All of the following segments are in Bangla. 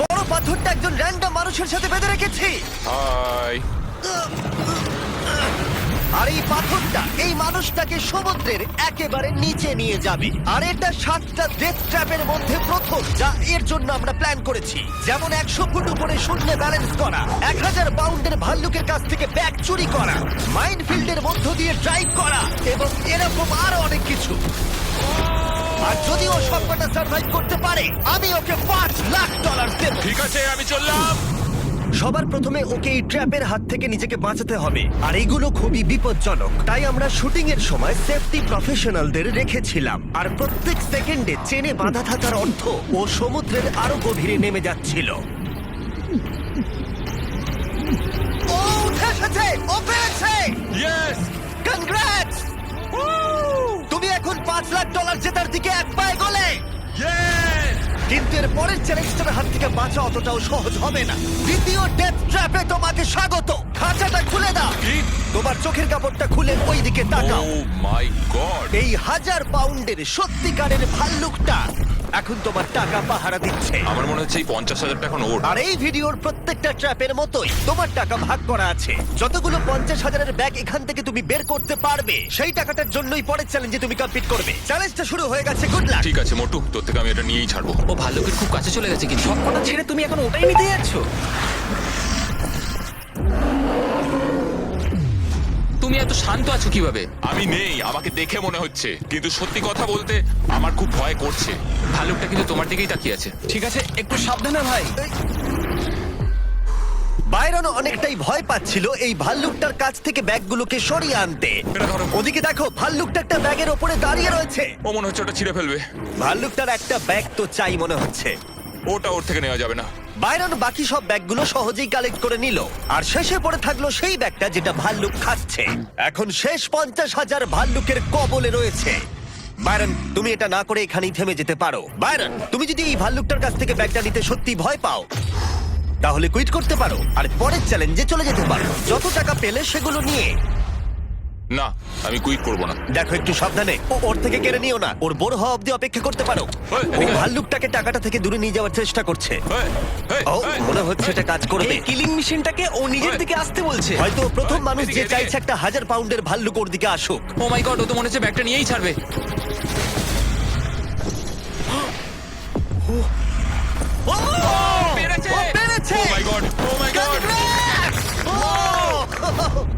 বড় পাথরটা একজন র্যান্ডম মানুষের সাথে বেঁধে রেখেছি। হাই। আর এই পাথরটা এই মানুষটাকে সমুদ্রের একেবারে নিচে নিয়ে যাবে। আর এটা সাতটা ডেথ ট্র্যাপের মধ্যে প্রথম যা এর জন্য আমরা প্ল্যান করেছি। যেমন একশো ফুট উপরে শূন্য ব্যালেন্স করা এক হাজার পাউন্ডের ভাল্লুকের কাছ থেকে ব্যাগ চুরি করা মাইন্ড ফিল্ডের মধ্য দিয়ে ড্রাইভ করা এবং এরকম আরও অনেক কিছু। আর যদি ও সবকটা সার্ভাইভ করতে পারে আমি ওকে পাঁচ লাখ ডলার দেবো। ঠিক আছে আমি চললাম। সবার প্রথমে ওকে এই ট্র্যাপের হাত থেকে নিজেকে বাঁচাতে হবে আর এগুলো খুবই বিপজ্জনক। তাই আমরা শুটিং এর সময় সেফটি প্রফেশনালদের রেখেছিলাম আর প্রত্যেক সেকেন্ডে চেনে বাঁধা থাকার অর্থ ও সমুদ্রের আরও গভীরে নেমে যাচ্ছিল। ও উঠে এসেছে! ও পেরেছে তুমি এখন পাঁচ লাখ ডলার জেতার দিকে এক পায়ে গলে। কিন্তু এর পরের চ্যালেঞ্জটার হাত থেকে বাঁচা অতটাও সহজ হবে না। দ্বিতীয় ডেথ ট্র্যাপে তোমাকে স্বাগত। খাঁচাটা খুলে দাও। তোমার চোখের কাপড়টা খুলে ওই দিকে তাকাও মাই গড এই হাজার পাউন্ডের সত্যিকারের ভাল্লুকটা। এখন তোমার টাকা পাহারা দিচ্ছে। আমার মনে হচ্ছে এই পঞ্চাশ হাজার টাকা এখন ওর। আর এই ভিডিওর প্রত্যেকটা ট্র্যাপের মতোই তোমার টাকা ভাগ করা আছে। যতগুলো পঞ্চাশ হাজারের ব্যাগ এখান থেকে তুমি বের করতে পারবে সেই টাকাটার জন্যই পরের চ্যালেঞ্জে তুমি কমপ্লিট করবে। চ্যালেঞ্জটা শুরু হয়ে গেছে গুড লাক ঠিক আছে মোটু তোর থেকে আমি এটা নিয়েই ছাড়বো। ও ভালো খুব কাছে চলে গেছে কিন্তু। কথা ছেড়ে তুমি এখন ওটাই নিতে যাচ্ছ? তুমি এত শান্ত আছো কীভাবে? আমি নেই আমাকে দেখে মনে হচ্ছে। কিন্তু সত্যি কথা বলতে আমার খুব ভয় করছে। ভাল্লুকটা কিন্তু তোমার দিকেই তাকিয়ে আছে। ঠিক আছে একটু সাবধানে ভাই। বাইরন অনেকটাই ভয় পাচ্ছিল এই ভাল্লুকটার কাছ থেকে ব্যাগগুলোকে সরিয়ে আনতে। এটা ধরো। ওদিকে দেখো ভাল্লুকটা একটা ব্যাগের ওপরে দাঁড়িয়ে রয়েছে। ও মনে হচ্ছে ওটা ছিঁড়ে ফেলবে। ভাল্লুকটার একটা ব্যাগ তো চাই মনে হচ্ছে। ওটা ওর থেকে নেওয়া যাবে না। বাইরন বাকি সব ব্যাগগুলো সহজেই কালেক্ট করে নিল। আর শেষে পড়ে থাকল সেই ব্যাগটা যেটা ভাল্লুক খাচ্ছে। এখন শেষ পঞ্চাশ হাজার ভাল্লুকের কবলে রয়েছে। বাইরন, তুমি এটা না করে এখানেই থেমে যেতে পারো। বাইরন, তুমি যদি এই ভাল্লুকটার কাছ থেকে ব্যাগটা নিতে সত্যি ভয় পাও, তাহলে কুইট করতে পারো। আর পরের চ্যালেঞ্জে চলে যেতে পারো। যত টাকা পেলে সেগুলো নিয়ে। না আমি কুইক করব না। দেখো একটু সাবধানে। ও ওর থেকে কেড়ে নিও না। ওর বড় হওয়া অব্দি অপেক্ষা করতে পারো। ও ভাল্লুকটাকে টাকাটা থেকে দূরে নিয়ে যাওয়ার চেষ্টা করছে। ও মনে হচ্ছে এটা কাজ করবে। এই কিলিং মেশিনটাকে ও নিজের দিকে আসতে বলছে। হয়তো ও প্রথম মানুষ যে চাইছে একটা হাজার পাউন্ডের ভাল্লুক ওর দিকে আসুক। ও মাই গড ও তো মনে হচ্ছে ব্যাগটা নিয়েই ছাড়বে। ও! পেরেছে! ও পেরেছে! Oh my God!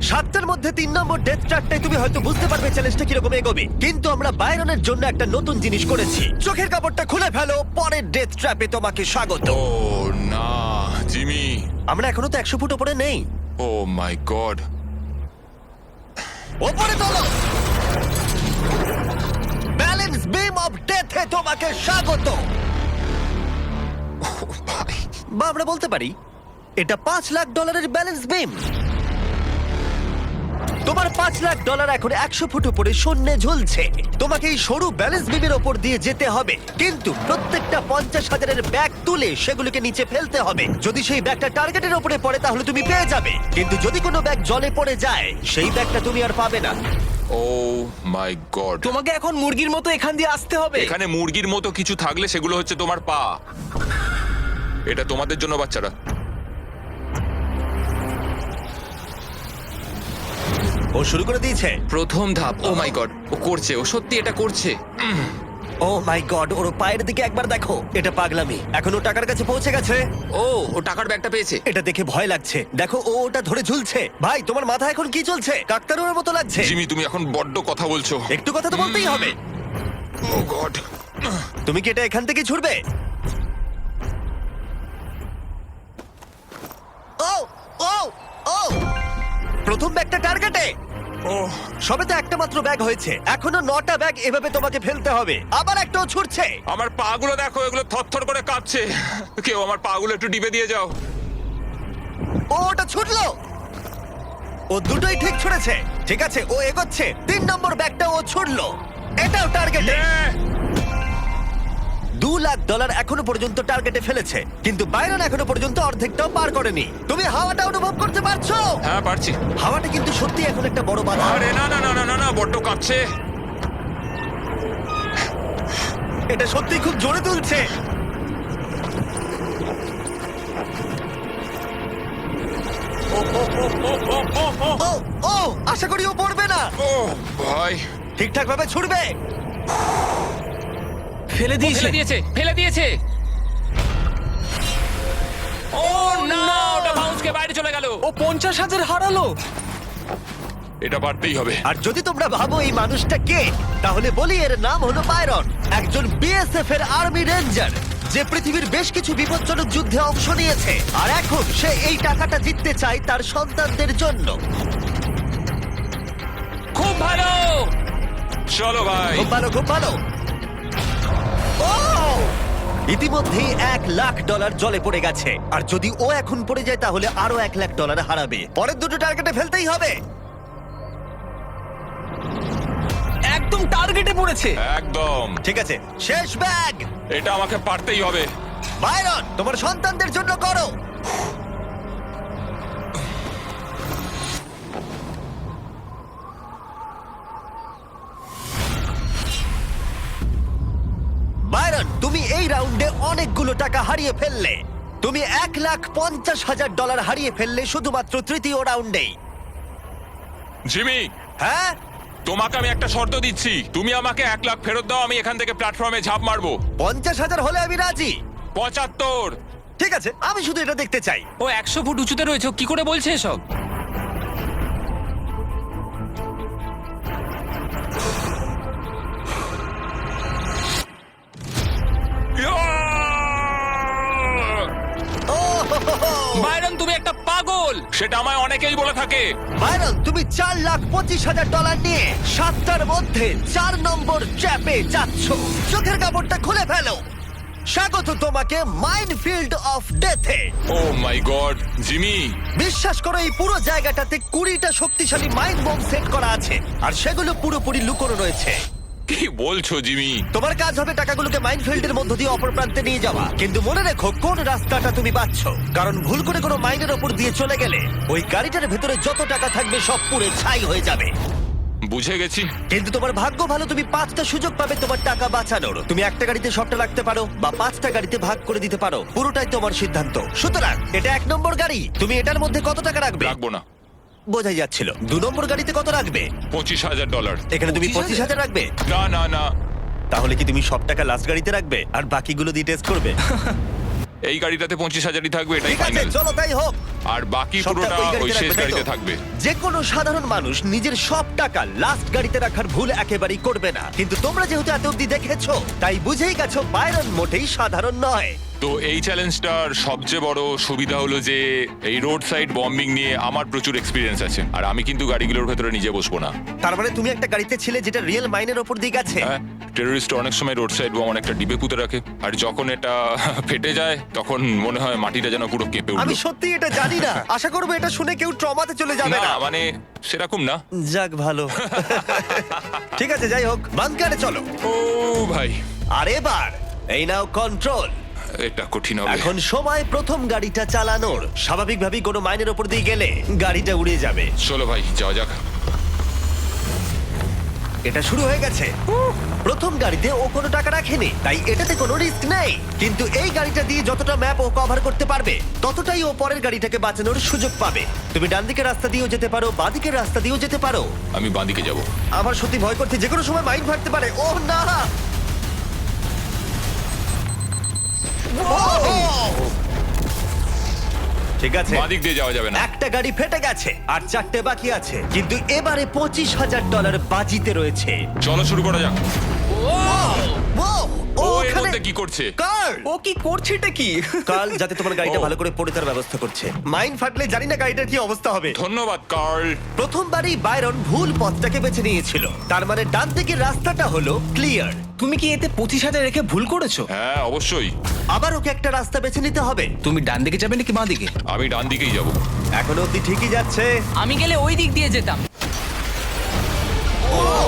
সাতটার মধ্যে তিন নম্বর ডেথ ট্র্যাকটাই তুমি হয়তো বুঝতে পারবে চ্যালেঞ্জটা কীরকম এগোবে। কিন্তু আমরা বাইরনের জন্য একটা নতুন জিনিস করেছি। চোখের কাপড়টা খুলে ফেলো পরের ডেথ ট্র্যাপে তোমাকে স্বাগত। ও না জিমি। আমরা এখনও তো একশো ফুট ওপরে নেই। Oh my god. ওপরে তোলো! ব্যালেন্স বিম অফ ডেথে তোমাকে স্বাগত। বা আমরা বলতে পারি এটা পাঁচ লাখ ডলারের ব্যালেন্স বিম তোমার পাঁচ লাখ ডলার এখন একশো ফুট উপরে শূন্যে ঝুলছে। তোমাকে এই সরু ব্যালেন্স বিমের ওপর দিয়ে যেতে হবে। কিন্তু প্রত্যেকটা পঞ্চাশ হাজারের ব্যাগ তুলে সেগুলোকে নিচে ফেলতে হবে। যদি সেই ব্যাগটা টার্গেটের ওপরে পড়ে তাহলে তুমি পেয়ে যাবে। কিন্তু যদি কোনো ব্যাগ জলে পড়ে যায় সেই ব্যাগটা তুমি আর পাবে না। ও মাই গড তোমাকে এখন মুরগির মতো এখান দিয়ে আসতে হবে। এখানে মুরগির মতো কিছু থাকলে সেগুলো হচ্ছে তোমার পা। এটা তোমাদের জন্য বাচ্চারা। ও শুরু করে দিয়েছে। প্রথম ধাপ ও মাই গড ও করছে ও সত্যি এটা করছে। ও মাই গড ওর পায়ের দিকে একবার দেখো এটা পাগলামি। এখন ও টাকার কাছে পৌঁছে গেছে। ও ও টাকার ব্যাগটা পেয়েছে। এটা দেখে ভয় লাগছে। দেখো ও ওটা ধরে ঝুলছে। ভাই তোমার মাথা এখন কি চলছে? কাকতারুয়ার মতো লাগছে। জিমি তুমি এখন বড্ড কথা বলছো। একটু কথা তো বলতেই হবে। ও গড তুমি কি এটা এখান থেকে ছুটবে? ও ও ও প্রথম ব্যাগটা টার্গেটে ও সবে তো একটা মাত্র ব্যাগ হয়েছে। এখনও নটা ব্যাগ এভাবে তোমাকে ফেলতে হবে। আবার একটাও ছুটছে। আমার পাগুলো দেখো এগুলো থরথর করে কাঁপছে। কেউ আমার পাগুলো একটু ডিবে দিয়ে যাও। ও ওটা ছুটলো! ও দুটোই ঠিক ছুড়েছে। ঠিক আছে ও এগোচ্ছে। তিন নম্বর ব্যাগটা ও ছুটলো এটাও টার্গেটে! দু লাখ ডলার এখনও পর্যন্ত টার্গেটে ফেলেছে। কিন্তু বাইরন এখনও পর্যন্ত অর্ধেকটাও পার করেনি। তুমি হাওয়াটা অনুভব করতে পারছ? হ্যাঁ পারছি। হাওয়াটা কিন্তু সত্যি এখন একটা বড় বাধা। আরে না না না না না না বড় কাঁপছে। এটা সত্যি খুব জোরে তুলছে। ও ও ও ও ও আশা করি ও পড়বে না। ও ভাই। ঠিকঠাক ভাবে ছুটবে ফেলে দিয়েছে। ফেলে দিয়েছে ফেলে দিয়েছে। ও না ওটা বাউন্সকে বাইরে চলে গেল। ও পঞ্চাশ হাজার হারালো। এটা পারতেই হবে। আর যদি তোমরা ভাবো এই মানুষটা কে তাহলে বলি এর নাম হলো বাইরন একজন বিএসএফ এর আর্মি রেঞ্জার যে পৃথিবীর বেশ কিছু বিপজ্জনক যুদ্ধে অংশ নিয়েছে। আর এখন সে এই টাকাটা জিততে চায় তার সন্তানদের জন্য। খুব ভালো। চলো ভাই। খুব ভালো খুব ভালো! ইতিমধ্যেই এক লাখ ডলার জলে পড়ে গেছে। আর যদি ও এখন পড়ে যায় তাহলে আরও এক লাখ ডলার হারাবে। পরের দুটো টার্গেটে ফেলতেই হবে। একদম টার্গেটে পড়েছে। একদম। ঠিক আছে শেষ ব্যাগ। এটা আমাকে পারতেই হবে। বাইরন তোমার সন্তানদের জন্য করো। অনেকগুলো টাকা হারিয়ে ফেললে। তুমি এক লাখ পঞ্চাশ হাজার ডলার হারিয়ে ফেললে শুধুমাত্র তৃতীয় রাউন্ডেই জিমি! হ্যাঁ? তোমাকে আমি একটা শর্ত দিচ্ছি। তুমি আমাকে এক লাখ ফেরত দাও আমি এখান থেকে প্ল্যাটফর্মে ঝাঁপ মারবো। পঞ্চাশ হাজার হলে আমি রাজি। পঁচাত্তর! ঠিক আছে আমি শুধু এটা দেখতে চাই। ও একশো ফুট উঁচুতে রয়েছে কি করে বলছে এসব? সেটা আমায় অনেকেই বলে থাকে। বাইরন তুমি চার লাখ পঁচিশ হাজার ডলার নিয়ে সাতটার মধ্যে চার নম্বর চ্যাপে যাচ্ছ। চোখের কাপড়টা খুলে ফেলো। স্বাগত তোমাকে মাইন্ড ফিল্ড অফ ডেথে। Oh my god Jimmy. বিশ্বাস করো এই পুরো জায়গাটাতে কুড়িটা শক্তিশালী মাইন্ড বোম সেট করা আছে। আর সেগুলো পুরোপুরি লুকোনো রয়েছে। কি বলছো জিমি? তোমার কাজ হবে টাকাগুলোকে মাইন্ড ফিল্ডের মধ্য দিয়ে অপর প্রান্তে নিয়ে যাওয়া। কিন্তু মনে রেখো কোন রাস্তাটা তুমি পাচ্ছ? কারণ ভুল করে কোনো মাইনের ওপর দিয়ে চলে গেলে ওই গাড়িটার ভেতরে যত টাকা থাকবে সব পুড়ে ছাই হয়ে যাবে। বুঝে গেছি। কিন্তু তোমার ভাগ্য ভালো তুমি পাঁচটা সুযোগ পাবে তোমার টাকা বাঁচানোর। তুমি একটা গাড়িতে সবটা রাখতে পারো বা পাঁচটা গাড়িতে ভাগ করে দিতে পারো। পুরোটাই তোমার সিদ্ধান্ত। সুতরাং এটা এক নম্বর গাড়ি। তুমি এটার মধ্যে কত টাকা রাখবে? রাখব না। বোঝাই যাচ্ছিল। দু নম্বর গাড়িতে কত রাখবে? পঁচিশ হাজার ডলার। এখানে তুমি পঁচিশ হাজার? রাখবে? না না না। তাহলে কি তুমি সব টাকা লাস্ট গাড়িতে রাখবে? আর বাকিগুলো দিয়ে টেস্ট করবে? এই গাড়িটাতে পঁচিশ হাজারই থাকবে এটাই ঠিক আছে ফাইনাল চলো তাই হোক। আর বাকি পুরোটা ওই ওই গাড়িতে শেষ রাখবে, তাই গাড়িতে থাকবে। যে কোনো সাধারণ মানুষ নিজের সব টাকা লাস্ট গাড়িতে রাখার ভুল একেবারেই করবে না। কিন্তু তোমরা যেহেতু এত অব্দি দেখেছ তাই বুঝেই গেছো বাইরন মোটেই সাধারণ নয়। তো এই চ্যালেঞ্জটার সবচেয়ে বড় সুবিধা হলো যে এই রোড সাইড বম্বিং নিয়ে আমার প্রচুর এক্সপিরিয়েন্স আছে। আর আমি কিন্তু গাড়িগুলোর ভেতরে নিজে বসবো না। তার মানে তুমি একটা গাড়িতে ছিলে যেটা রিয়েল মাইনের ওপর দিয়ে গেছে? হ্যাঁ টেরোরিস্ট অনেক সময় রোড সাইড বম অনেকটা ডিবে পুঁতে রাখে। আর যখন এটা ফেটে যায় তখন মনে হয় মাটিটা যেন পুরো কেঁপে আমি সত্যি এটা জানি না। আশা করব এটা শুনে কেউ ট্রমাতে চলে যাবে না না। মানে সেরকম না। যাক ভালো। ঠিক আছে যাই হোক বাংকারে চলো। ও ভাই। আর এবার এই নাও কন্ট্রোল এটা কঠিন হবে। এখন সময় প্রথম গাড়িটা চালানোর। স্বাভাবিকভাবেই কোনো মাইনের ওপর দিয়ে গেলে গাড়িটা উড়ে যাবে। চলো ভাই যাওয়া যাক। এটা শুরু হয়ে গেছে। প্রথম গাড়িতে ও কোনো টাকা রাখেনি তাই এটাতে কোনো রিস্ক নেই। কিন্তু এই গাড়িটা দিয়ে যতটা ম্যাপ ও কভার করতে পারবে ততটাই ও পরের গাড়িটাকে বাঁচানোর সুযোগ পাবে। তুমি ডান দিকের রাস্তা দিয়েও যেতে পারো বাঁ দিকের রাস্তা দিয়েও যেতে পারো। আমি বাঁদিকে যাব। আমার সত্যি ভয় করছে যে কোনো সময় মাইন্ড ফাটতে পারে। ও না! ঠিক আছে। বাঁদিক দিয়ে যাওয়া যাবে না। একটা গাড়ি ফেটে গেছে আর চারটে বাকি আছে। কিন্তু এবারে পঁচিশ হাজার ডলার বাজিতে রয়েছে। চলো শুরু করা যাক। ও, ও ও এর ওখানে মধ্যে কি করছে? কার্ল ও কি করছে এটা কি? কাল যাতে তোমার গাড়িটা ও। ভালো করে পড়ে তার ব্যবস্থা করছে। মাইন্ড ফাটলে জানি না গাড়িটার কি অবস্থা হবে। ধন্যবাদ কার্ল। প্রথমবারই বাইরন ভুল পথটাকে বেছে নিয়েছিল। তার মানে ডান দিকের রাস্তাটা হলো ক্লিয়ার। তুমি কি এতে পঁচিশ হাজার রেখে ভুল করেছ? হ্যাঁ অবশ্যই। আবার ওকে একটা রাস্তা বেছে নিতে হবে। তুমি ডান দিকে যাবে নাকি বাঁ দিকে? আমি ডান দিকেই যাব। এখনও অব্দি ঠিকই যাচ্ছে। আমি গেলে ওই দিক দিয়ে যেতাম। গেল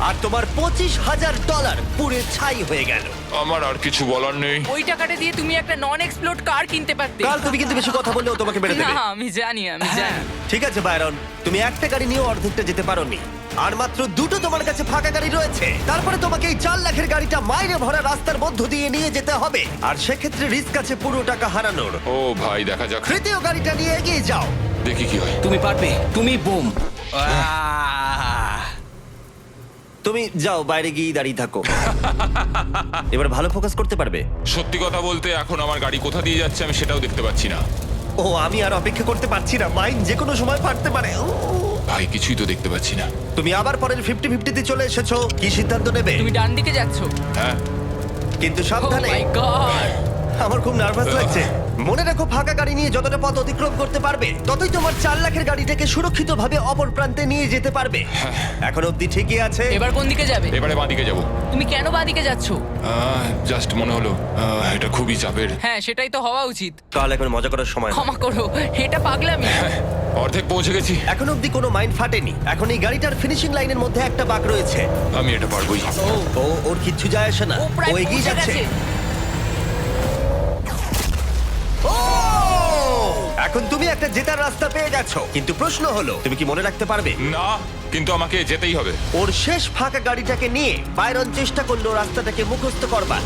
আর তোমার পঁচিশ হাজার ডলার পুড়ে ছাই হয়ে গেল। আমার আর কিছু বলার নেই। ওই টাকাটা দিয়ে তুমি একটা নন এক্সপ্লোড কার কিনতে পারতে। কাল তুমি কিন্তু বেশি কথা বললেও তোমাকে মেরে না দেবে আমি জানি আমি জানি। ঠিক আছে বাইরন। তুমি একটা গাড়ি নিয়ে অর্ধেকটা যেতে পারোনি। আর মাত্র দুটো তোমার কাছে ফাঁকা গাড়ি রয়েছে। তারপরে তোমাকে এই চার লাখের গাড়িটা মাইনে ভরা রাস্তার মধ্য দিয়ে নিয়ে যেতে হবে। আর সেক্ষেত্রে রিস্ক আছে পুরো টাকা হারানোর। ও ভাই দেখা যাক। তৃতীয় গাড়িটা নিয়ে এগিয়ে যাও। দেখি কি হয়। তুমি পারবে তুমি বোম। তুমি যাও বাইরে গিয়ে দাঁড়িয়ে থাকো। এবার ভালো ফোকাস করতে পারবে? সত্যি কথা বলতে এখন আমার গাড়ি কোথা দিয়ে যাচ্ছে আমি সেটাও দেখতে পাচ্ছি না। ও আমি আর অপেক্ষা করতে পারছি না। মাইন্ড যে কোনো সময় ফাটতে পারে। উহ। ভাই কিছুই তো দেখতে পাচ্ছি না। তুমি আবার পরের ফিফটি ফিফটিতে চলে এসেছ। কি সিদ্ধান্ত নেবে? তুমি ডান দিকে যাচ্ছ। হ্যাঁ। কিন্তু ও সাবধানে মাই গড আমার খুব নার্ভাস লাগছে। মনে রাখো ফাঁকা গাড়ি নিয়ে যতটা পথ অতিক্রম করতে পারবে ততই তোমার চার লাখের গাড়িটাকে সুরক্ষিতভাবে অপর প্রান্তে নিয়ে যেতে পারবে। এখন অব্দি ঠিকই আছে। এবার কোন দিকে যাবে? এবারে বাঁদিকে যাব। তুমি কেন বাঁ দিকে যাচ্ছ? জাস্ট মনে হলো আহ, এটা খুবই চাপের। হ্যাঁ সেটাই তো হওয়া উচিত। তাহলে এখন মজা করার সময় না। ক্ষমা করো এটা পাগলামি। অর্ধেক পৌঁছে গেছি। এখন অব্দি কোনো মাইন্ড ফাটেনি। এখন এই গাড়িটার ফিনিশিং লাইনের মধ্যে একটা বাক রয়েছে। আমি এটা পারবোই। ও ওর কিচ্ছু যায় আসে না। ও প্রায় ও এগিয়ে পৌঁছে যাচ্ছে। গেছে। এখন তুমি একটা জেতার রাস্তা পেয়ে গেছো। কিন্তু প্রশ্ন হলো তুমি কি মনে রাখতে পারবে? না কিন্তু আমাকে যেতেই হবে। ওর শেষ ফাঁকা গাড়িটাকে নিয়ে বাইরন চেষ্টা করল রাস্তাটাকে মুখস্থ করবার।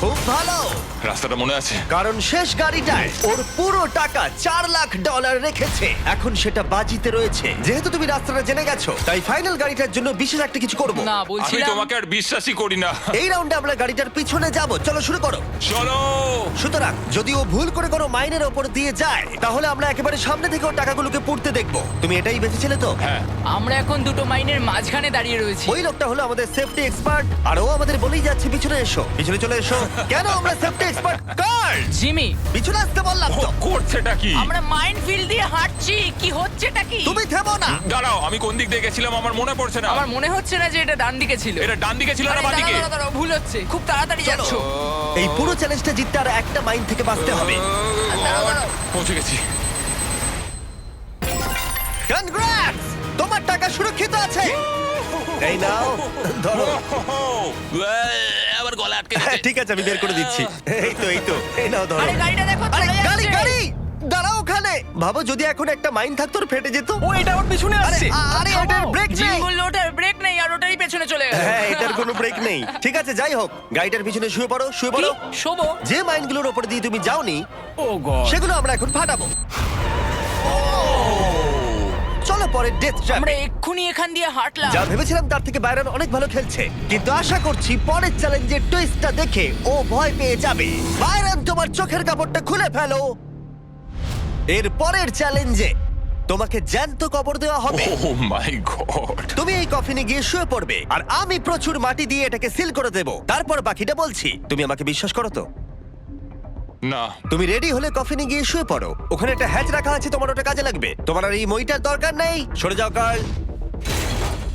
খুব ভালো। রাস্তাটা মনে আছে? কারণ শেষ গাড়িটায় ওর পুরো টাকা চার লাখ ডলার রেখেছে। এখন সেটা বাজিতে রয়েছে। যেহেতু তুমি রাস্তাটা জেনে গেছো তাই ফাইনাল গাড়িটার জন্য বিশেষ একটা কিছু করব। না আমি বলছিলাম তোমাকে আর বিশ্বাসই করি না। এই রাউন্ডে আমরা গাড়িটার পিছনে যাব। চলো শুরু করো। চলো! সুতরাং যদি ও ভুল করে কোনো মাইনের ওপর দিয়ে যায় তাহলে আমরা একেবারে সামনে থেকে ওর টাকাগুলোকে পুড়তে দেখব। তুমি এটাই বেঁচেছিলে তো? হ্যাঁ। আমরা এখন দুটো মাইনের মাঝখানে দাঁড়িয়ে রয়েছি। ওই লোকটা হলো আমাদের সেফটি এক্সপার্ট আর ও আমাদের বলেই যাচ্ছে পিছনে এসো। পিছনে চলে এসো। কেন আমরা সেফটি এক্সপার্ট কার জিমি। পিছনে আসতে বললাম তো। করছেটা কি? আমরা মাইন্ড ফিল্ড দিয়ে হাঁটছি কি হচ্ছেটা কি? তুমি থেমো না। দাঁড়াও আমি কোন দিক দিয়ে গেছিলাম আমার মনে পড়ছে না। আমার মনে হচ্ছে না যে এটা ডান দিকে ছিল। এটা ডান দিকে ছিল না দাঁড়াও, দাঁড়াও, দাঁড়াও, ভুল হচ্ছে। খুব তাড়াতাড়ি যাচ্ছ। এই পুরো চ্যালেঞ্জটা জিততে আর একটা মাইন্ড থেকে বাঁচতে হবে। দাঁড়াও, দাঁড়াও। পৌঁছে গেছি। কনগ্রাটস তোমার টাকা সুরক্ষিত আছে। এই নাও ধরো। গলা আটকে হ্যাঁ, ঠিক আছে আমি বের করে দিচ্ছি। এই তো এই তো এই নাও ধরো। আরে গাড়িটা দেখো আরে চলে গাড়ি যাচ্ছে। গাড়ি! দাঁড়াও ওখানে। ভাবো যদি এখন একটা মাইন্ড থাকতো ওর ফেটে যেত। ও এটা ওর পিছনে আরে আসছে। আরে এটার ব্রেক জিমি নেই। বলল ওটার ব্রেক নেই আর ওটারই পেছনে চলে গেল। হ্যাঁ এটার কোনো ব্রেক নেই। ঠিক আছে যাই হোক গাড়িটার পিছনে শুয়ে পড়ো শুয়ে কি? পড়ো। শোবো? যে মাইন্ডগুলোর উপর দিয়ে তুমি যাওনি ও গড। সেগুলো আমরা এখন ফাটাবো। পরে ডেথ আমরা এক্ষুনি এখান দিয়ে হাঁটলাম। যা ভেবেছিলাম তার থেকে বাইরন অনেক ভালো খেলছে। কিন্তু আশা করছি পরের চ্যালেঞ্জের টুইস্টটা দেখে ও ভয় পেয়ে যাবে। বাইরন তোমার চোখের কাপড়টা খুলে ফেলো। এর পরের চ্যালেঞ্জে তোমাকে জ্যান্ত কবর দেওয়া হবে। ও মাই গড তুমি এই কফিনে গিয়ে শুয়ে পড়বে। আর আমি প্রচুর মাটি দিয়ে এটাকে সিল করে দেব। তারপর বাকিটা বলছি। তুমি আমাকে বিশ্বাস করো তো? না। তুমি রেডি হলে কফিনে গিয়ে শুয়ে পড়ো। ওখানে একটা হ্যাচ রাখা আছে তোমার ওটা কাজে লাগবে। তোমার আর এই মইটার দরকার নেই। সরে যাও কার্ল।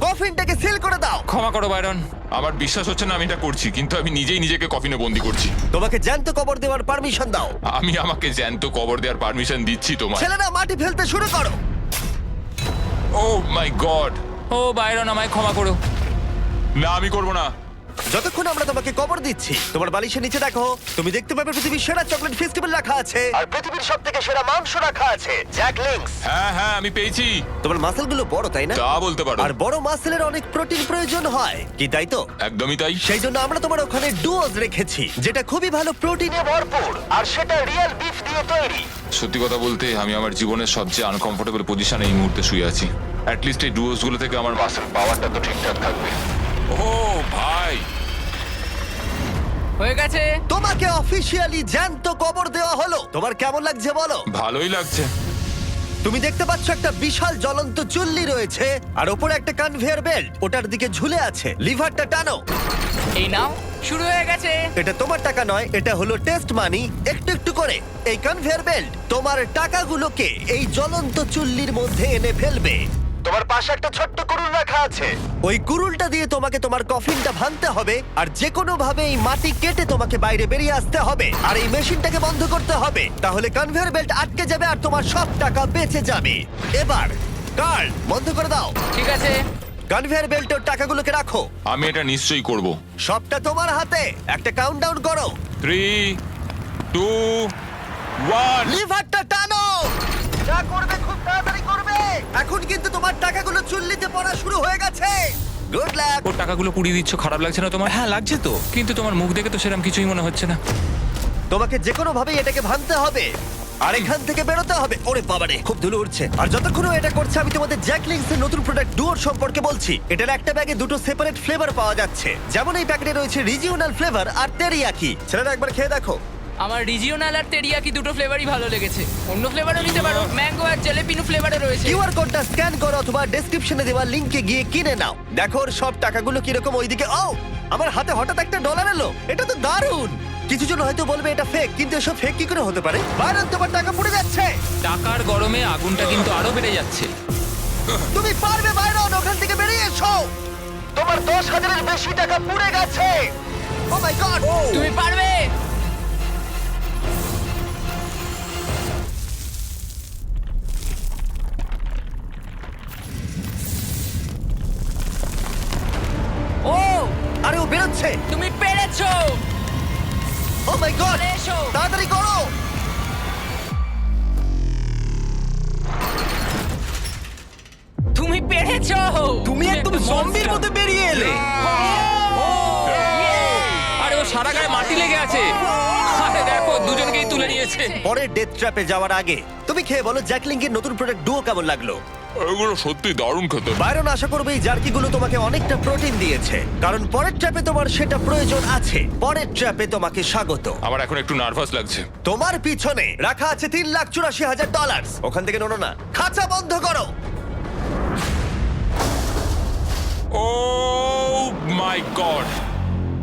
কফিনটাকে সিল করে দাও। ক্ষমা করো বাইরন। আমার বিশ্বাস হচ্ছে না আমি এটা করছি কিন্তু আমি নিজেই নিজেকে কফিনে বন্দি করছি। তোমাকে জ্যান্ত কবর দেওয়ার পারমিশন দাও। আমি আমাকে জ্যান্ত কবর দেওয়ার পারমিশন দিচ্ছি তোমায়। ছেলেরা মাটি ফেলতে শুরু করো। ও মাই গড ও বাইরন আমায় ক্ষমা করো। না আমি করব না। যতক্ষণ আমরা তোমাকে কবর দিচ্ছি তোমার বালিশের নিচে দেখো তুমি দেখতে পাবে পৃথিবীর সেরা চকলেট ফেস্টিভ্যাল রাখা আছে। আর পৃথিবীর সব থেকে সেরা মাংস রাখা আছে জ্যাক লিংস হ্যাঁ হ্যাঁ আমি পেয়েছি। তোমার মাসেলগুলো বড় তাই না? তা বলতে পারো। আর বড় মাসেলের অনেক প্রোটিন প্রয়োজন হয়। কি তাই তো? একদমই তাই। সেই জন্য আমরা তোমার ওখানে ডুওজ রেখেছি যেটা খুবই ভালো প্রোটিনে ভরপুর আর সেটা রিয়েল বিফ দিয়ে তৈরি। সত্যি কথা বলতে আমি আমার জীবনের সবচেয়ে আনকমফোর্টেবল পজিশনে এই মুহূর্তে শুয়ে আছি। অ্যাটলিস্ট এই ডুয়োসগুলো থেকে আমার মাসেল পাওয়ারটা তো ঠিকঠাক থাকবে। ও ভাই। হয়ে গেছে। তোমাকে অফিসিয়ালি জ্যান্ত কবর দেওয়া হলো। তোমার কেমন লাগছে বলো? ভালোই লাগছে। তুমি দেখতে পাচ্ছ একটা বিশাল জ্বলন্ত চুল্লি রয়েছে আর ওপরে একটা কনভেয়ার বেল্ট ওটার দিকে ঝুলে আছে। লিভারটা টানো। এই নাও শুরু হয়ে গেছে। এটা তোমার টাকা নয় এটা হলো টেস্ট মানি একটু একটু করে এই কনভেয়ার বেল্ট তোমার টাকাগুলোকে এই জ্বলন্ত চুল্লির মধ্যে এনে ফেলবে। তোমার পাশে একটা ছোট্ট কুরুল রাখা আছে। ওই কুরুলটা দিয়ে তোমাকে তোমার কফিনটা ভাঙতে হবে আর যে কোনো ভাবে এই মাটি কেটে তোমাকে বাইরে বেরিয়ে আসতে হবে। আর এই মেশিনটাকে বন্ধ করতে হবে। তাহলে কনভেয়ার বেল্ট আটকে যাবে আর তোমার সব টাকা বেঁচে যাবে। এবার কার্ল বন্ধ করে দাও। ঠিক আছে। কনভেয়ার বেল্টের টাকাগুলোকে রাখো। আমি এটা নিশ্চয়ই করব। সবটা তোমার হাতে। একটা কাউন্টডাউন করো। থ্রি টু ওয়ান লিভারটা টানো। যা করবে খুব তাড়াতাড়ি এখন কিন্তু তোমার টাকাগুলো চুল্লিতে পড়া শুরু হয়ে গেছে। গুড লাক ওর টাকাগুলো পুড়িয়ে দিচ্ছ খারাপ লাগছে না তোমার? হ্যাঁ লাগছে তো। কিন্তু তোমার মুখ দেখে তো সেরকম কিছুই মনে হচ্ছে না। তোমাকে যে কোনো ভাবে এটাকে ভাঙতে হবে। আর এখান থেকে বেরোতে হবে। ওরে বাবারে খুব ধুলো উঠছে আর যতক্ষণ ও এটা করছে আমি তোমাদের জ্যাকলিংস এর নতুন প্রোডাক্ট ডুয়োর সম্পর্কে বলছি। এটার একটা ব্যাগে দুটো সেপারেট ফ্লেভার পাওয়া যাচ্ছে। যেমন এই প্যাকেটে রয়েছে রিজিওনাল ফ্লেভার আর তেরিয়াকি ছেলেরা একবার খেয়ে দেখো। আমার রিজিওনাল আর তেরিয়াকি দুটো ফ্লেভারই ভালো লেগেছে। অন্য ফ্লেভারও নিতে পারো। ম্যাঙ্গো আর জেলেপিনো ফ্লেভারও রয়েছে। কিউআর কোডটা স্ক্যান করো অথবা ডেসক্রিপশনে দেওয়া লিংকে গিয়ে কিনে নাও। দেখো ওর সব টাকাগুলো কীরকম ওইদিকে ও আমার হাতে হঠাৎ একটা ডলার এলো। এটা তো দারুণ! কিছু জন হয়তো বলবে এটা ফেক কিন্তু এসব ফেক কি করে হতে পারে? বাইরন তোমার টাকা পড়ে যাচ্ছে! টাকার গরমে আগুনটা কিন্তু আরও বেড়ে যাচ্ছে। তুমি পারবে বাইরন ওখান থেকে বেরিয়ে এসো! তোমার দশ হাজারের বেশি টাকা পুড়ে গেছে! ও মাই গড তুমি পারবে! তাড়াতাড়ি করো। তুমি পেরেছ। তুমি একদম জম্বির। মধ্যে বেরিয়ে এলে। আরে ও সারা গায়ে মাটি লেগে আছে। আরে দেখো দুজনকেই তুলে নিয়েছে। পরের ডেথ ট্র্যাপে যাওয়ার আগে তুমি খেয়ে বলো জ্যাকলিংকের নতুন প্রোডাক্ট ডুও কেমন লাগল? এগুলো সত্যি দারুণ খেতে। বাইরন আশা করবে এই জার্কিগুলো তোমাকে অনেকটা প্রোটিন দিয়েছে। কারণ পরের ট্র্যাপে তোমার সেটা প্রয়োজন আছে। পরের ট্র্যাপে তোমাকে স্বাগত। আমার এখন একটু নার্ভাস লাগছে। তোমার পিছনে রাখা আছে তিন লাখ চুরাশি হাজার ডলার ওখান থেকে নোনো না। খাঁচা বন্ধ করো। ও মাই গড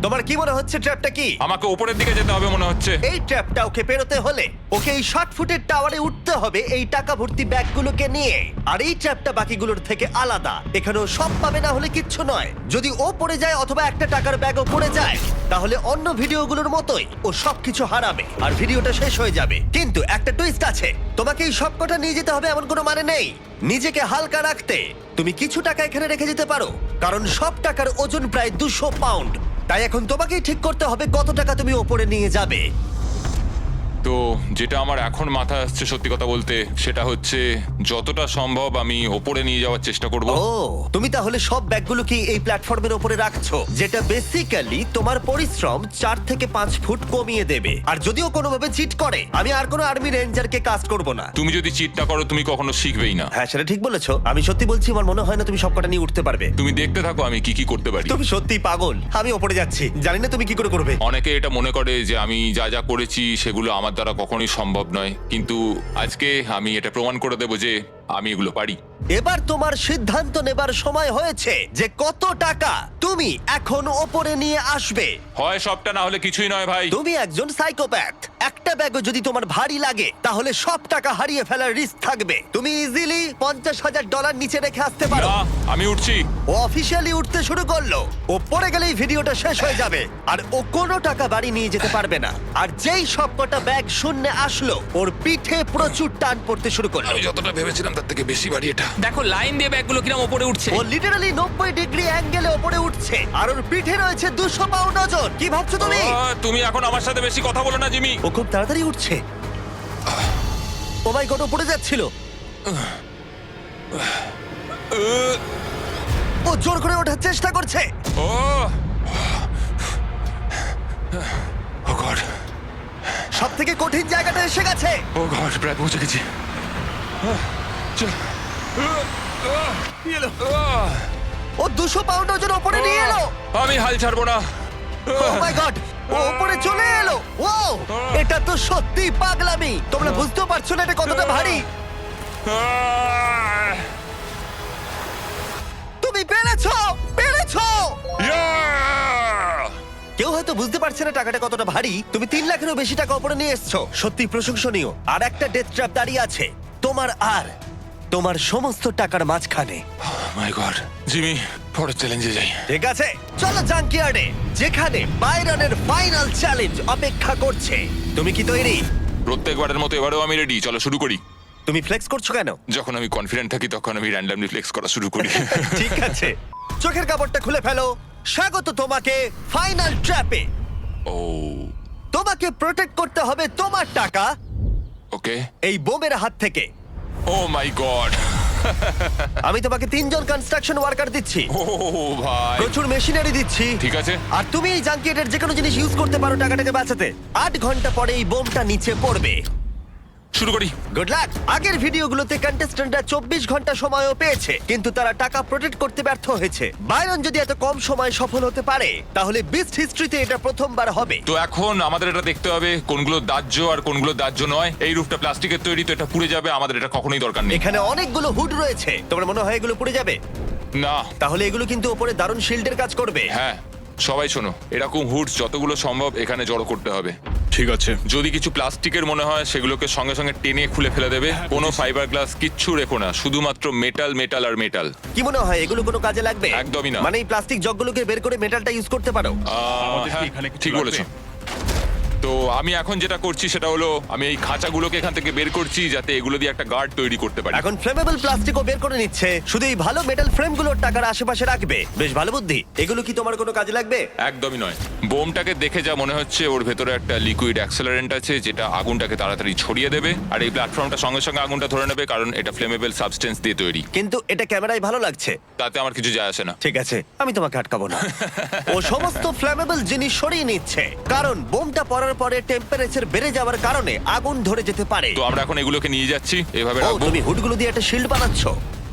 তোমার কি মনে হচ্ছে ট্র্যাপটা কি? আমাকে উপরের দিকে যেতে হবে মনে হচ্ছে। এই ট্র্যাপটা ওকে পেরোতে হলে ওকে এই ষাট ফুটের টাওয়ারে উঠতে হবে এই টাকা ভর্তি ব্যাগগুলোকে নিয়ে। আর এই ট্র্যাপটা বাকিগুলোর থেকে আলাদা। এখানেও সব পাবে না হলে কিচ্ছু নয়। যদি ও পড়ে যায় অথবা একটা টাকার ব্যাগও পড়ে যায় তাহলে অন্য ভিডিওগুলোর মতোই ও সবকিছু হারাবে আর ভিডিওটা শেষ হয়ে যাবে। কিন্তু একটা টুইস্ট আছে। তোমাকে এই সবকটা নিয়ে যেতে হবে এমন কোনো মানে নেই। নিজেকে হালকা রাখতে। তুমি কিছু টাকা এখানে রেখে যেতে পারো। কারণ সব টাকার ওজন প্রায় দুশো পাউন্ড তাই এখন তোমাকেই ঠিক করতে হবে কত টাকা তুমি ওপরে নিয়ে যাবে। তো যেটা আমার এখন মাথায় আসছে সত্যি কথা বলতে সেটা হচ্ছে যতটা সম্ভব আমি ওপরে নিয়ে যাওয়ার চেষ্টা করব। ও তুমি তাহলে সব ব্যাগগুলো কি এই প্ল্যাটফর্মের উপরে রাখছো যেটা বেসিক্যালি তোমার পরিশ্রম চার থেকে পাঁচ ফুট কমিয়ে দেবে। আর যদিও কোনোভাবে চিট করে আমি আর কোনো আর্মি রেঞ্জারকে কাজ করব না। তুমি যদি চিটটা করো তুমি কখনো শিখবেই না। হ্যাঁ সেটা ঠিক বলেছ। আমি সত্যি বলছি আমার মনে হয় না তুমি সবকটা নিয়ে উঠতে পারবে। তুমি দেখতে থাকো আমি কি কি করতে পারি। তুমি সত্যি পাগল আমি ওপরে যাচ্ছি। জানি না তুমি কি করে করবে। অনেকে এটা মনে করে যে আমি যা যা করেছি সেগুলো আমার দ্বারা কখনোই সম্ভব নয়। কিন্তু আজকে আমি এটা প্রমাণ করে দেব যে আমি এগুলো পারি। এবার তোমার সিদ্ধান্ত নেবার সময় হয়েছে যে কত টাকা তুমি এখন ওপরে নিয়ে আসবে। হয় সবটা না হলে কিছুই নয় ভাই। তুমি একজন সাইকোপ্যাথ। একটা ব্যাগও যদি তোমার ভারী লাগে তাহলে সব টাকা হারিয়ে ফেলার রিস্ক থাকবে। তুমি ইজিলি পঞ্চাশ হাজার ডলার নিচে রেখে আসতে পারো। না আমি উঠছি। ও অফিসিয়ালি উঠতে শুরু করল। ও পড়ে গেলেই ভিডিওটা শেষ হয়ে যাবে। আর ও কোনো টাকা বাড়ি নিয়ে যেতে পারবে না। আর যেই সবকটা ব্যাগ শূন্য আসলো ওর পিঠে প্রচুর টান পড়তে শুরু করল। আমি যতটা ভেবেছিলাম তার থেকে বেশি বাড়ি এটা। দেখো লাইন দিয়ে ব্যাগগুলো কিরম ওপরে উঠছে। ও লিটারালি নব্বই ডিগ্রি অ্যাঙ্গেলে ওপরে উঠছে। আর ওর পিঠে রয়েছে দুশো পাউন্ড ওজন। কি ভাবছ তুমি? আহ, তুমি এখন আমার সাথে বেশি কথা বলো না জিমি। ও খুব তাড়াতাড়ি উঠছে। ও মাই গড পড়ে যাচ্ছিল। ও জোর করে ওঠার চেষ্টা করছে। ও। Oh god. সব থেকে কঠিন জায়গাটা এসে গেছে। ও গড প্রায় পৌঁছে গেছি। ও দুশো পাউন্ড ওজন ওপরে নিয়ে এলো। আমি হাল ছাড়বো না। ও মাই গড ও ওপরে চলে এলো। ও এটা তো সত্যি পাগলামি। তোমরা বুঝতেও পারছ না এটা কতটা ভারী। তুমি পেরেছ পেরেছ। কেউ হয়তো বুঝতে পারছে না টাকাটা কতটা ভারী। তুমি তিন লাখেরও বেশি টাকা উপরে নিয়ে এসছো। সত্যি প্রশংসনীয়। আর একটা ডেথ ট্র্যাপ দাঁড়িয়ে আছে। তোমার আর তোমার সমস্ত টাকার মাঝখানে। মাই গড জিমি পরের চ্যালেঞ্জে যাই। ঠিক আছে? চলো জাঙ্কিয়ার্ডে যেখানে বাইরনের ফাইনাল চ্যালেঞ্জ অপেক্ষা করছে। তুমি কি তৈরি? প্রত্যেকবারের মতো এবারেও আমি রেডি চলো শুরু করি। তুমি ফ্লেক্স করছ কেন? যখন আমি কনফিডেন্ট থাকি তখন আমি র্যান্ডামলি ফ্লেক্স করা শুরু করি। ঠিক আছে। চোখের কাপড়টা খুলে ফেলো। স্বাগত তোমাকে ফাইনাল ট্র্যাপে ও। তোমাকে প্রোটেক্ট করতে হবে তোমার টাকা। ওকে এই বোমের হাত থেকে। ও মাই গড আমি তোমাকে তিনজন কনস্ট্রাকশন ওয়ার্কার দিচ্ছি। ও ভাই। প্রচুর মেশিনারি দিচ্ছি। ঠিক আছে। আর তুমি এই জাঙ্কিয়েটের যে কোনো জিনিস ইউজ করতে পারো টাকাটাকে বাঁচাতে। আট ঘণ্টা পরে এই বোমটা নিচে পড়বে। শুরু করি। গুড লাক আগের ভিডিওগুলোতে কন্টেস্ট্যান্টরা চব্বিশ ঘণ্টা সময়ও পেয়েছে কিন্তু তারা টাকা প্রোটেক্ট করতে ব্যর্থ হয়েছে। বাইরন যদি এত কম সময় সফল হতে পারে তাহলে বিস্ট হিস্ট্রিতে এটা প্রথমবার হবে। তো এখন আমাদের এটা দেখতে হবে কোনগুলো দাহ্য আর কোনগুলো দাহ্য নয়। এই রূপটা প্লাস্টিকের তৈরি তো এটা পুড়ে যাবে আমাদের এটা কখনোই দরকার নেই। এখানে অনেকগুলো হুড রয়েছে। তোমার মনে হয় এগুলো পুড়ে যাবে? না। তাহলে এগুলো কিন্তু ওপরে দারুণ শিল্ডের কাজ করবে। হ্যাঁ। সবাই শোনো এরকম হুডস যতগুলো সম্ভব এখানে জড়ো করতে হবে। ঠিক আছে। যদি কিছু প্লাস্টিকের মনে হয় সেগুলোকে সঙ্গে সঙ্গে টেনে খুলে ফেলে দেবে। কোনো ফাইবার গ্লাস কিচ্ছু রেখো না শুধুমাত্র মেটাল মেটাল আর মেটাল কি মনে হয় এগুলো কোনো কাজে লাগবে? একদমই না। মানে এই প্লাস্টিক জগগুলোকে বের করে মেটালটা ইউজ করতে পারো? আহ, হ্যাঁ এখানে ঠিক? বলেছ। তো আমি এখন যেটা করছি সেটা হলো আমি এই খাঁচাগুলোকে এখান থেকে বের করছি যাতে এগুলো দিয়ে একটা গার্ড তৈরি করতে পারি। এখন ফ্লেমেবল প্লাস্টিকও বের করে নিচ্ছে। শুধু এই ভালো মেটাল ফ্রেমগুলোর টাকার আশেপাশে রাখবে। বেশ ভালো বুদ্ধি। এগুলো কি তোমার কোনো কাজে লাগবে? একদমই নয়। বোমটাকে দেখে যা মনে হচ্ছে ওর ভেতরে একটা লিকুইড অ্যাক্সেলারেন্ট আছে যেটা আগুনটাকে তাড়াতাড়ি ছড়িয়ে দেবে আর এই প্ল্যাটফর্মটা সঙ্গে সঙ্গে আগুনটা ধরে নেবে কারণ এটা ফ্লেমেবল সাবস্টেন্স দিয়ে তৈরি। কিন্তু এটা ক্যামেরায় ভালো লাগছে। তাতে আমার কিছু যায় আসে না। ঠিক আছে আমি তোমাকে আটকাবো না। ও সমস্ত ফ্লেমেবল জিনিস সরিয়ে নিচ্ছে। কারণ বোমটা পড়ার পরে টেম্পারেচার বেড়ে যাওয়ার কারণে আগুন ধরে যেতে পারে। তো আমরা এখন এগুলোকে নিয়ে যাচ্ছি এভাবে ও রাখব। তুমি হুডগুলো দিয়ে একটা শিল্ড বানাচ্ছ।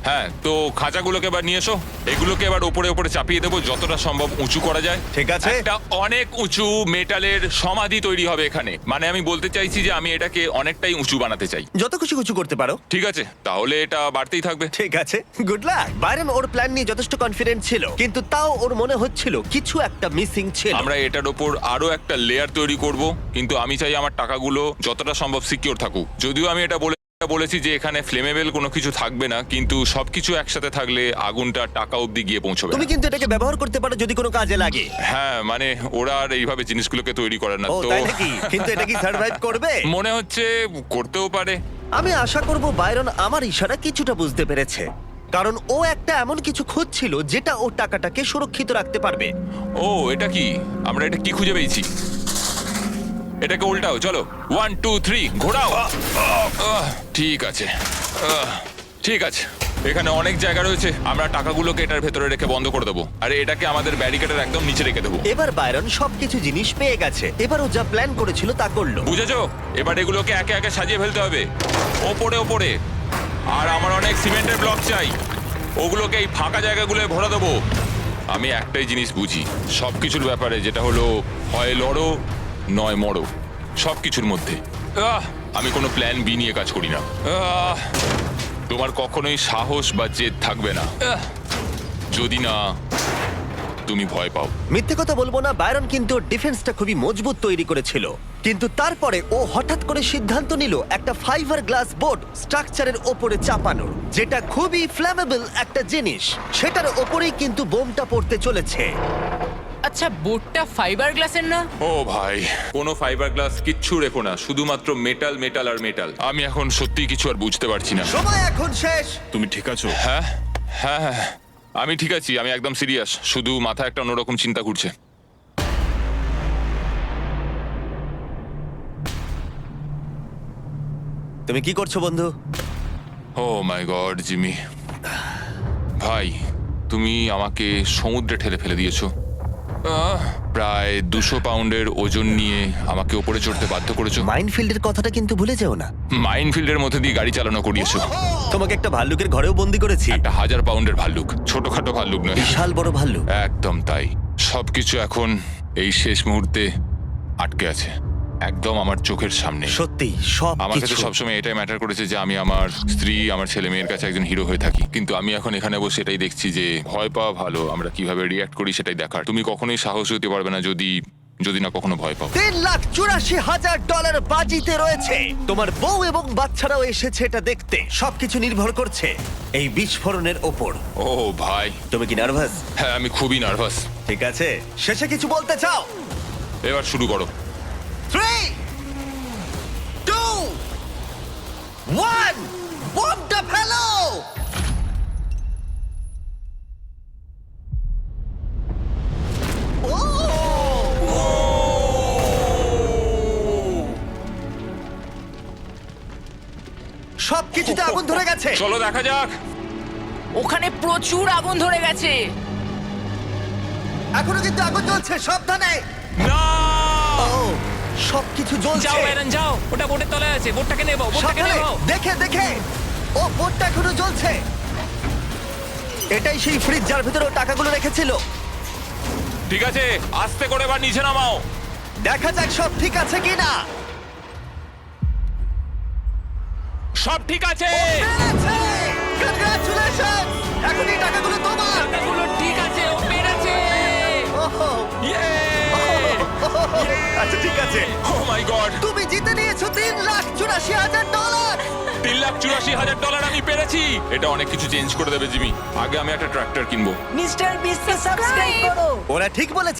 হ্যাঁ তো খাঁচাগুলোকে এবার নিয়ে এসো। এগুলোকে এবার উপরে উপরে চাপিয়ে দেবো যতটা সম্ভব উঁচু করা যায়। ঠিক আছে। একটা অনেক উঁচু মেটালের সমাধি তৈরি হবে এখানে। মানে আমি বলতে চাইছি যে আমি এটাকে অনেকটাই উঁচু বানাতে চাই। যত খুশি কিছু করতে পারো। ঠিক আছে তাহলে এটা বাড়তেই থাকবে। ঠিক আছে গুড লাক বাইরন ওর প্ল্যান নিয়ে যথেষ্ট কনফিডেন্ট ছিল কিন্তু তাও ওর মনে হচ্ছিল কিছু একটা মিসিং ছিল। আমরা এটার ওপর আরও একটা লেয়ার তৈরি করব কিন্তু আমি চাই আমার টাকাগুলো যতটা সম্ভব সিকিউর থাকুক। যদিও আমি এটা বলে বলেছি যে এখানে ফ্লেমেবেল কোনো কিছু থাকবে না কিন্তু সবকিছু একসাথে থাকলে আগুনটা টাকা অবধি গিয়ে পৌঁছবে। তুমি না। কিন্তু এটাকে ব্যবহার করতে পারো যদি কোনো কাজে লাগে। হ্যাঁ মানে ওরা আর এইভাবে জিনিসগুলোকে তৈরি করে না ও তো তাই নাকি? কিন্তু এটা কি সার্ভাইভ করবে? মনে হচ্ছে করতেও পারে। আমি আশা করব বাইরন আমার ইশারা কিছুটা বুঝতে পেরেছে। কারণ ও একটা এমন কিছু খুঁজছিল যেটা ও টাকাটাকে সুরক্ষিত রাখতে পারবে। ও এটা কি? আমরা এটা কি খুঁজে পেয়েছি? এটাকে উল্টাও চলো। ওয়ান টু থ্রি ঘোরাও। ঠিক আছে। ঠিক আছে। এখানে অনেক জায়গা রয়েছে। আমরা টাকাগুলোকে এটার ভেতরে রেখে বন্ধ করে দেবো। আর এটাকে আমাদের ব্যারিকেডের একদম নিচে রেখে দেবো। এবার বাইরন সবকিছু জিনিস পেয়ে গেছে। এবার ও যা প্ল্যান করেছিল তা করল। বুঝেছ? এবার এগুলোকে একে একে সাজিয়ে ফেলতে হবে। ওপরে ওপরে। আর আমার অনেক সিমেন্টের ব্লক চাই। ওগুলোকে এই ফাঁকা জায়গাগুলোয় ভরে দেবো। আমি একটাই জিনিস বুঝি। সব কিছুর ব্যাপারে যেটা হলো হয় লড়ো নয় মরো। সব কিছুর মধ্যে। আহ, আমি কোনো প্ল্যান বি নিয়ে কাজ করি না। আহ, তোমার কখনোই সাহস বা জেদ থাকবে না। আহ, যদি না তুমি ভয় পাও। মিথ্যে কথা বলব না বাইরন কিন্তু ডিফেন্সটা খুবই মজবুত তৈরি করেছিল। কিন্তু তারপরে ও হঠাৎ করে সিদ্ধান্ত নিল একটা ফাইবার গ্লাস বোর্ড স্ট্রাকচারের ওপরে চাপানোর যেটা খুবই ফ্ল্যামেবল একটা জিনিস। সেটার ওপরেই কিন্তু বোমটা পড়তে চলেছে। আচ্ছা বোটটা ফাইবার গ্লাসের না? ও ভাই কোনো ফাইবার গ্লাস কিচ্ছু রেখো না শুধুমাত্র মেটাল মেটাল আর মেটাল আমি এখন সত্যি কিছু আর বুঝতে পারছি না। সময় এখন শেষ। তুমি ঠিক আছো? হ্যাঁ হ্যাঁ হ্যাঁ আমি ঠিক আছি আমি একদম সিরিয়াস শুধু মাথা একটা অন্যরকম চিন্তা ঘুরছে। তুমি কি করছ বন্ধু? Oh my god Jimmy. ভাই তুমি আমাকে সমুদ্রে ঠেলে ফেলে দিয়েছ। আহ, প্রায় দুশো পাউন্ডের ওজন নিয়ে আমাকে ওপরে চড়তে বাধ্য করেছ। মাইনফিল্ডের কথাটা কিন্তু ভুলে যেও না। মাইনফিল্ডের মধ্যে দিয়ে গাড়ি চালানো করিয়েছো। তোমাকে একটা ভাল্লুকের ঘরেও বন্দি করেছি। একটা হাজার পাউন্ডের ভাল্লুক ছোটখাটো ভাল্লুক নয়। বিশাল বড় ভাল্লুক। একদম তাই। সবকিছু এখন এই শেষ মুহূর্তে আটকে আছে। একদম আমার চোখের সামনে। সত্যি সব আমার কাছে কিছু। সবসময় এটাই ম্যাটার করেছে যে আমি আমার স্ত্রী আমার ছেলে মেয়ের কাছে একজন হিরো হয়ে থাকি। কিন্তু আমি এখন এখানে বসে এটাই দেখছি যে ভয় পাওয়া ভালো আমরা কীভাবে রিয়াক্ট করি সেটাই দেখার। তুমি কখনোই সাহস হতে পারবে না যদি যদি না কখনো ভয় পাও। তিন লাখ চুরাশি হাজার ডলার বাজিতে রয়েছে। তোমার বউ এবং বাচ্চারাও এসেছে এটা দেখতে। সবকিছু নির্ভর করছে এই বিস্ফোরণের ওপর। ও ভাই। তুমি কি নার্ভাস হ্যাঁ আমি খুবই নার্ভাস ঠিক আছে শেষে কিছু বলতে চাও? এবার শুরু করো। থ্রি টু ওয়ান বমটা ফেলো! সবকিছুতে আগুন ধরে গেছে। চলো দেখা যাক। ওখানে প্রচুর আগুন ধরে গেছে। এখনও কিন্তু আগুন জ্বলছে সাবধানে। না! ও সবকিছু জ্বলছে। যাও ব্যারন যাও। ওটা বোটের তলায় আছে। বোটটাকে নেব বোটটাকে সাবধানে, নেব দেখে দেখে। ও বোটটা এখনও জ্বলছে। এটাই সেই ফ্রিজ যার ভিতরে ও টাকাগুলো রেখেছিল। ঠিক আছে আস্তে করে এবার নিচে নামাও। দেখা যাক সব ঠিক আছে কিনা। সব ঠিক আছে। কনগ্রাচুলেশন এখন এই টাকাগুলো তোমার। টাকাগুলো ঠিক আছে ও পেরেছে। ওহো, আচ্ছা ঠিক আছে। ও মাই গড তুমি জিতে নিয়েছো তিন লাখ চুরাশি হাজার ডলার তিন লাখ চুরাশি হাজার ডলার আমি পেরেছি। এটা অনেক কিছু চেঞ্জ করে দেবে জিমি। আগে আমি একটা ট্রাক্টর কিনবো। মিস্টার বিশ্ব সাবস্ক্রাইব করো। ওরা ঠিক বলেছে।